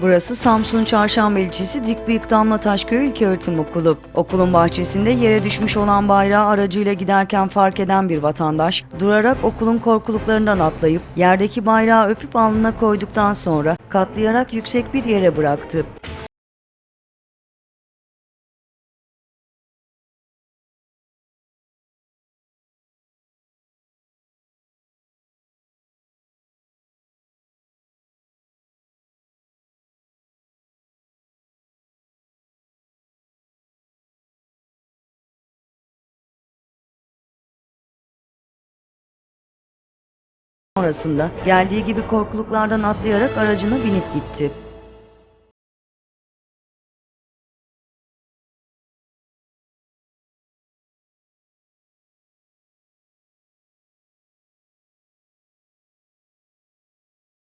Burası Samsun Çarşamba ilçesi Dikbıyık Damlataşköy İlköğretim Okulu. Okulun bahçesinde yere düşmüş olan bayrağı aracıyla giderken fark eden bir vatandaş, durarak okulun korkuluklarından atlayıp yerdeki bayrağı öpüp alnına koyduktan sonra katlayarak yüksek bir yere bıraktı. Sonrasında geldiği gibi korkuluklardan atlayarak aracına binip gitti.